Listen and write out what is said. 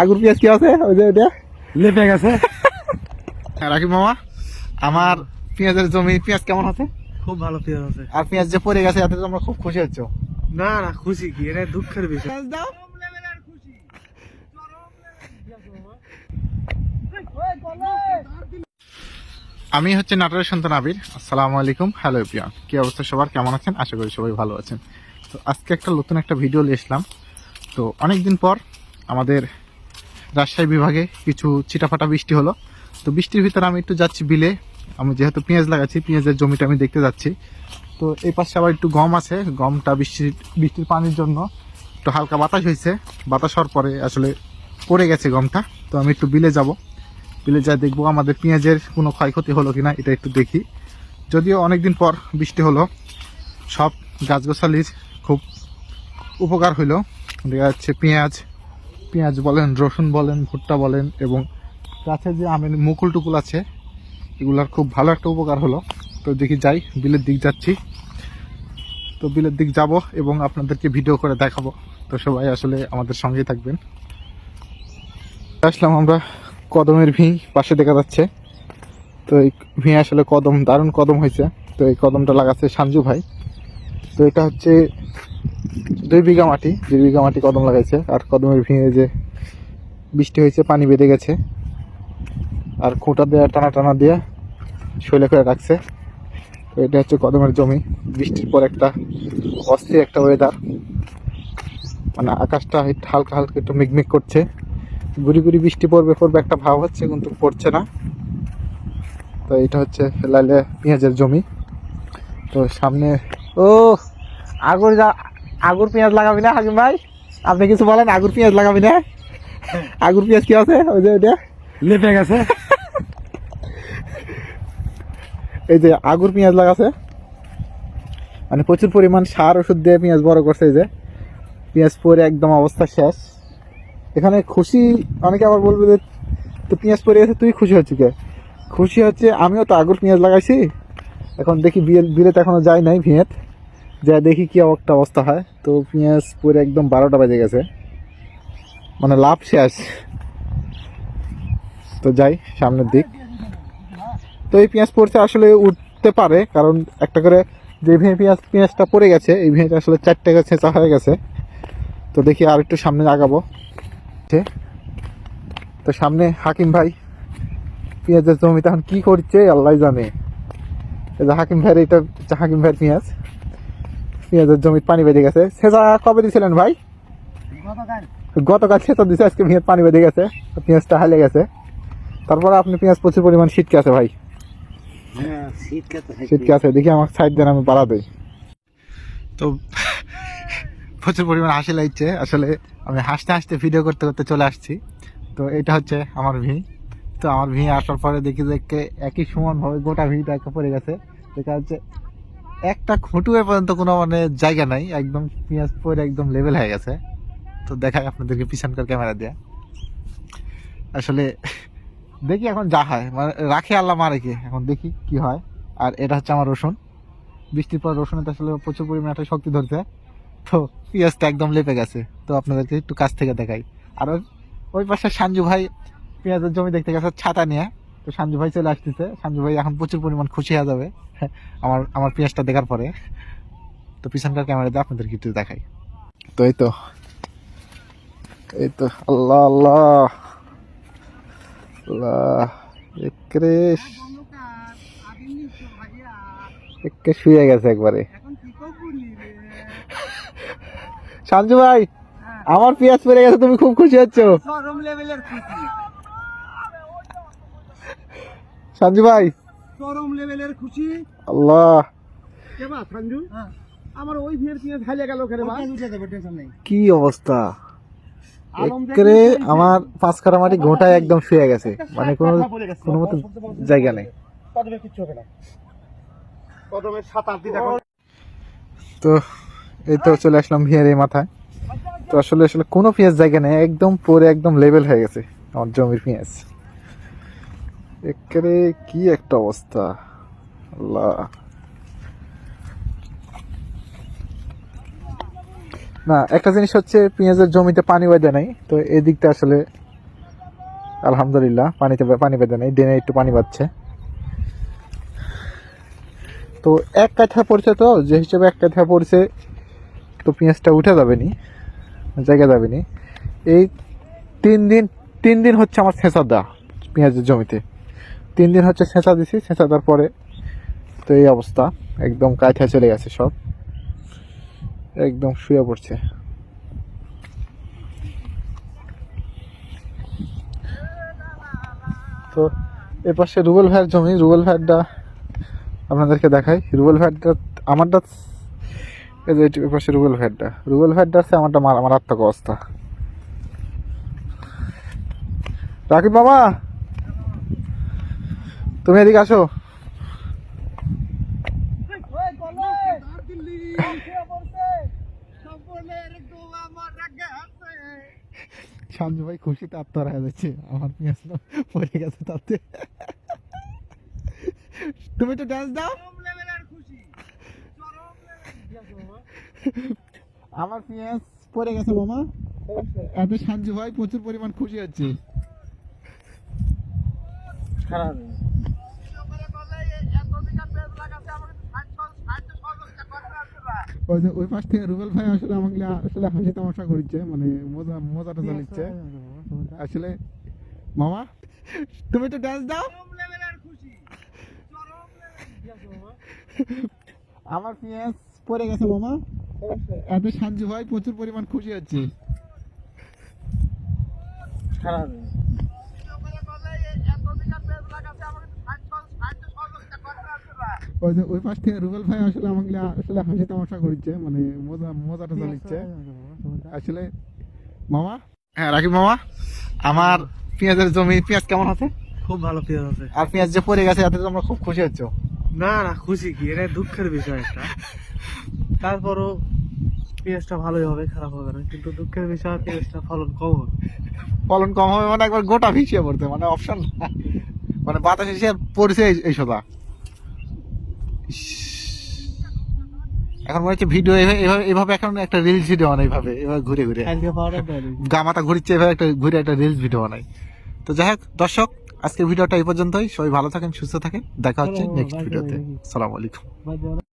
আগুর পেঁয়াজ কি আছে? ওই যে ওটা লেপে গেছে। রাখি মামা আমার পেঁয়াজের জমি পেঁয়াজ কেমন আছে? খুব ভালো পেঁয়াজ আছে। আর পেঁয়াজ যে পড়ে গেছে এতে তোমরা খুব খুশি হচ্ছ। না না খুশি কি? এটা দুঃখের বিষয়। আমি হচ্ছে নাটোরের সন্তান আবির আসসালামু আলাইকুম। হ্যালো প্রিয়ান কি অবস্থা সবার? কেমন আছেন? আশা করি সবাই ভালো আছেন। তো আজকে একটা নতুন একটা ভিডিও নিয়ে এসলাম। তো অনেকদিন পর আমাদের রাজশাহী বিভাগে কিছু ছিটাফাটা বৃষ্টি হলো। তো বৃষ্টির ভিতরে আমি একটু যাচ্ছি বিলে। আমি যেহেতু পেঁয়াজ লাগাচ্ছি, পেঁয়াজের জমিটা আমি দেখতে যাচ্ছি। তো এই পাশে আবার একটু গম আছে। গমটা বৃষ্টির বৃষ্টির পানির জন্য একটু হালকা বাতাস হয়েছে। বাতাস হওয়ার পরে আসলে পড়ে গেছে গমটা। তো আমি একটু বিলে যাব। বিলে যা দেখব আমাদের পেঁয়াজের কোনো ক্ষয়ক্ষতি হলো কিনা, এটা একটু দেখি। যদিও অনেকদিন পর বৃষ্টি হলো। সব গাছগাছালির খুব উপকার হইল দেখা যাচ্ছে পেঁয়াজ পেঁয়াজ বলেন, রসুন বলেন, ভুট্টা বলেন এবং গাছের যে আমের মুকুল টুকুল আছে, এগুলার খুব ভালো একটা উপকার হলো। তো দেখি যাই, বিলের দিক যাচ্ছি। তো বিলের দিক যাব এবং আপনাদেরকে ভিডিও করে দেখাবো। তো সবাই আসলে আমাদের সঙ্গেই থাকবেন। আসলাম আমরা কদমের ভি, পাশে দেখা যাচ্ছে। তো এই ভি আসলে কদম, দারুণ কদম হয়েছে। তো এই কদমটা লাগাচ্ছে সাঞ্জু ভাই। তো এটা হচ্ছে দুই বিঘা মাটি, দুই বিঘা মাটি কদম লাগাইছে। আর কদমের ভিঙে যে বৃষ্টি হয়েছে, পানি বেঁধে গেছে। আর খুঁটা দেওয়া টানা টানা দিয়ে শৈলে করে রাখছে। তো এটা হচ্ছে কদমের জমি। বৃষ্টির পর একটা অস্থির একটা ওয়েদার মানে আকাশটা হালকা হালকা একটু মিকমিক করছে। গুড়ি গুড়ি বৃষ্টি পড়বে পড়বে একটা ভাব হচ্ছে, কিন্তু পড়ছে না। তো এটা হচ্ছে লাইলে পেঁয়াজের জমি। তো সামনে, ও আগর যা আগুর পেঁয়াজ লাগাবি না হাকিম ভাই? আপনি কিছু বলেন আগুর পেঁয়াজ লাগাবি না? আগুর পেঁয়াজ কি আছে? ওই যে ওইটা লেপে গেছে। এই যে আগুর পেঁয়াজ লাগাছে। মানে প্রচুর পরিমাণ সার ওষুধ দিয়ে পেঁয়াজ বড় করছে এই যে। পেঁয়াজ পরে একদম অবস্থা শেষ। এখানে খুশি অনেকে আবার বলবে যে তো পেঁয়াজ পরে গেছে তুই খুশি হচ্ছি কে? খুশি হচ্ছে আমিও তো আগুর পেঁয়াজ লাগাইছি। এখন দেখি বিয়ে বিলেতে এখনও যাই নাই ভিঁয়েত। যা দেখি কি একটা অবস্থা হয়। তো পেঁয়াজ পরে একদম বারোটা বেজে গেছে। মানে লাভ শেষ। তো যাই, সামনের দিক। তো এই পেঁয়াজ পড়ছে আসলে উঠতে পারে, কারণ একটা করে যে ভেঙে পেঁয়াজ পেঁয়াজটা পড়ে গেছে, এই ভেঙেটা আসলে চারটে গাছে ছেঁচা হয়ে গেছে। তো দেখি আর একটু সামনে আগাবো? তো সামনে হাকিম ভাই, পেঁয়াজের জমি তখন কী করছে, আল্লাহ জানে। হাকিম ভাইয়ের, এটা হাকিম ভাইয়ের পেঁয়াজ। পেঁয়াজের জমিতে পানি বেঁধে গেছে। সেচা কবে দিয়েছিলেন ভাই? গতকাল। সেচা দিছে আজকে পেঁয়াজ পানি বেঁধে গেছে তো পেঁয়াজটা হালে গেছে। তারপরে আপনি পেঁয়াজ প্রচুর পরিমাণ শীতকে আছে ভাই। হ্যাঁ শীতকে আছে দেখি আমার সাইড দেন আমি বাড়া দেই। তো প্রচুর পরিমাণ হাসি লাগছে। আসলে আমি হাসতে হাসতে ভিডিও করতে করতে চলে আসছি। তো এটা হচ্ছে আমার ভি তো আমার ভি আসার পরে দেখি দেখে একই সমানভাবে গোটা ভিটা একে পড়ে গেছে। দেখা যাচ্ছে একটা খুঁটুয়ে পর্যন্ত কোনো মানে জায়গা নাই, একদম পেঁয়াজ পরে একদম লেভেল হয়ে গেছে। তো দেখাই আপনাদেরকে পিছনকার ক্যামেরা দিয়ে। আসলে, দেখি এখন যা হয় মানে রাখে আল্লাহ মারে কি, এখন দেখি কি হয়। আর এটা হচ্ছে আমার রসুন। বৃষ্টির পর রসুনে তো আসলে প্রচুর পরিমাণে একটা শক্তি ধরছে। তো পেঁয়াজটা একদম লেপে গেছে। তো আপনাদেরকে একটু কাছ থেকে দেখাই। আর ওই পাশে সাঞ্জু ভাই পেঁয়াজের জমি দেখতে গেছে ছাতা নিয়ে। তো সাঞ্জু ভাই চলে আসতেছে। সাঞ্জু ভাই এখন প্রচুর পরিমাণ খুশি হয়ে যাবে। আমার আমার পেঁয়াজটা দেখার পরে। তো পিছনকার ক্যামেরাতে আপনাদেরকে একটু দেখাই। তো এই তো। এই তো আল্লাহ আল্লাহ। আল্লাহ একরে একে শুয়ে গেছে একবারে। সাঞ্জু ভাই আমার পেঁয়াজ পেরে গেছে তুমি খুব খুশি হচ্ছ। লেভেলের খুশি। সাঞ্জু ভাই। চরম লেভেলের খুশি। আল্লাহ। কেবা সঞ্জু আমার ওই ভিড় পেঁয়াজ হাইলে গেল বা। কি অবস্থা? একরে আমার পাঁচ কাটা মাটি গোটায় একদম শুয়ে গেছে। মানে কোনো কোনো মতো জায়গা নেই। কদমে কিচ্ছু হবে না। কদমের সাত আট দিন এখন। তো এই তো চলে আসলাম ভিয়ার এই মাথায়। তো আসলে আসলে কোনো পেঁয়াজ জায়গা নেই। একদম পরে একদম লেভেল হয়ে গেছে। আমার জমির পেঁয়াজ। একেবারে কি একটা অবস্থা? আল্লাহ। না, একটা জিনিস হচ্ছে পেঁয়াজের জমিতে পানি বেঁধে নাই, তো এই দিকটা আসলে আলহামদুলিল্লাহ পানিতে পানি বেঁধে নেই ডেনে একটু পানি বাচ্ছে তো এক কাঠা পড়ছে তো, যে হিসেবে এক কাঠা পড়ছে, তো পেঁয়াজটা উঠে যাবে নি, জায়গা যাবে নি। এই তিন দিন তিন দিন হচ্ছে আমার ছেঁচা দেওয়া পেঁয়াজের জমিতে। তিন দিন হচ্ছে ছেঁচা দিছি ছেঁচা দেওয়ার পরে তো এই অবস্থা। একদম কাঠা চলে গেছে সব। একদম শুয়ে পড়ছে। তো এ পাশে রুবেল ভাইয়ের জমি, রুবেল ভাইয়েরটা আপনাদেরকে দেখাই। রুবেল ভাইয়েরটা, আমারটা এই যে এ পাশে রুবেল ভাইয়েরটা। রুবেল ভাইয়েরটা আছে আমারটা মার- মারাত্মক অবস্থা। রাকিব মামা! তুমি এদিকে আসো। সঞ্জু ভাই খুশিতে আত্মহারা হয়ে যাচ্ছে। আমার পেঁয়াজ পড়ে গেছে তাতে। তুমি তো ডান্স দাও। আমার পেঁয়াজ পড়ে গেছে মামা। এত সঞ্জু ভাই প্রচুর পরিমাণ খুশি হচ্ছে। খারাপ। ওই যে ওই পাশ থেকে রুবেল ভাই আসলে আমাকে আসলে হাসি তামাশা করছে মানে মজা মজাটা চালিচ্ছে আসলে মামা তুমি তো ডান্স দাও। আমার পেঁয়াজ পড়ে গেছে মামা। এত সঞ্জু ভাই প্রচুর পরিমাণ খুশি হচ্ছে। খারাপ। ওই যে ওই পাশ থেকে রুবেল ভাই আসলে আমাকে আসলে হাসি তামাশা করছে মানে মজা মজাটা চালিচ্ছে আসলে মামা? হ্যাঁ রাকিব মামা আমার পেঁয়াজের জমি পেঁয়াজ কেমন আছে? খুব ভালো পেঁয়াজ আছে। আর পেঁয়াজ যে পড়ে গেছে এতে তোমরা খুব খুশি হচ্ছ? না না খুশি কি? এটা দুঃখের বিষয় একটা। তারপরও পেঁয়াজটা ভালোই হবে খারাপ হবে না কিন্তু দুঃখের বিষয় পেঁয়াজটা ফলন কম হবে। ফলন কম হবে মানে একবার গোটা ভিসিয়ে পড়তে মানে অপশন মানে বাতাস এসে পড়ছে এই- সোদা। এখন মনে হচ্ছে ভিডিও এভাবে এভাবে এখন একটা রিলস ভিডিও বানাই এভাবে এভাবে ঘুরে ঘুরে। গামাতা ঘুরছে এভাবে একটা ঘুরে একটা রিলস ভিডিও বানাই তো যাই হোক দর্শক আজকের ভিডিওটা এই পর্যন্তই। সবাই ভালো থাকেন সুস্থ থাকেন। দেখা হচ্ছে নেক্সট ভিডিওতে. সালাম আলাইকুম।